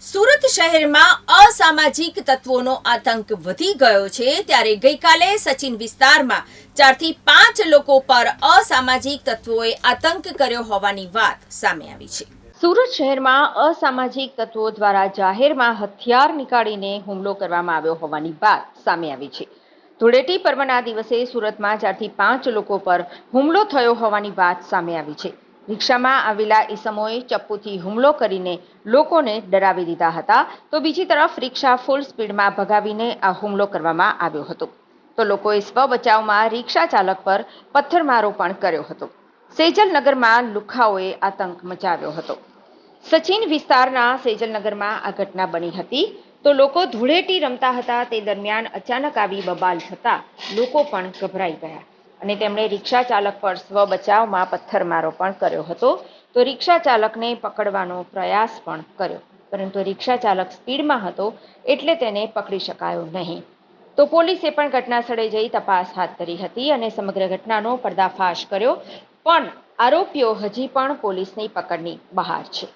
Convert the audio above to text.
સુરત શહેરમાં અસામાજિક તત્વોનો આતંક વધી ગયો છે ત્યારે ગઈકાલે સચિન વિસ્તારમાં ચારથી પાંચ લોકો પર અસામાજિક તત્વોએ આતંક કર્યો હોવાની વાત સામે આવી છે. સુરત શહેરમાં અસામાજિક તત્વો દ્વારા જાહેરમાં હથિયાર નીકાળીને હુમલો કરવામાં આવ્યો હોવાની વાત સામે આવી છે. ધૂળેટી પર્વના દિવસે સુરતમાં ચારથી પાંચ લોકો પર હુમલો થયો હોવાની વાત સામે આવી છે. રિક્ષામાં આવેલા ઈસમોએ ચપ્પુથી હુમલો કરીને લોકોને ડરાવી દીધા હતા. તો બીજી તરફ રિક્ષા ફૂલ સ્પીડમાં ભગાવીને આ હુમલો કરવામાં આવ્યો હતો. તો લોકોએ સ્વ બચાવમાં રિક્ષા ચાલક પર પથ્થરમારો પણ કર્યો હતો. સેજલનગરમાં લુખાઓએ આતંક મચાવ્યો હતો. સચિન વિસ્તારના સેજલનગરમાં આ ઘટના બની હતી. તો લોકો ધૂળેટી રમતા હતા. તે દરમિયાન અચાનક આવી બબાલ થતા લોકો પણ ગભરાઈ ગયા. અને તેમણે રિક્ષા ચાલક પર સ્વ બચાવમાં પથ્થરમારો પણ કર્યો હતો. તો રિક્ષા ચાલકને પકડવાનો પ્રયાસ પણ કર્યો. પરંતુ રિક્ષા ચાલક સ્પીડમાં હતો એટલે તેને પકડી શકાયો નહીં. તો પોલીસે પણ ઘટના સ્થળે જઈ તપાસ હાથ ધરી હતી અને સમગ્ર ઘટનાનો પર્દાફાશ કર્યો. પણ આરોપીઓ હજી પણ પોલીસની પકડની બહાર છે.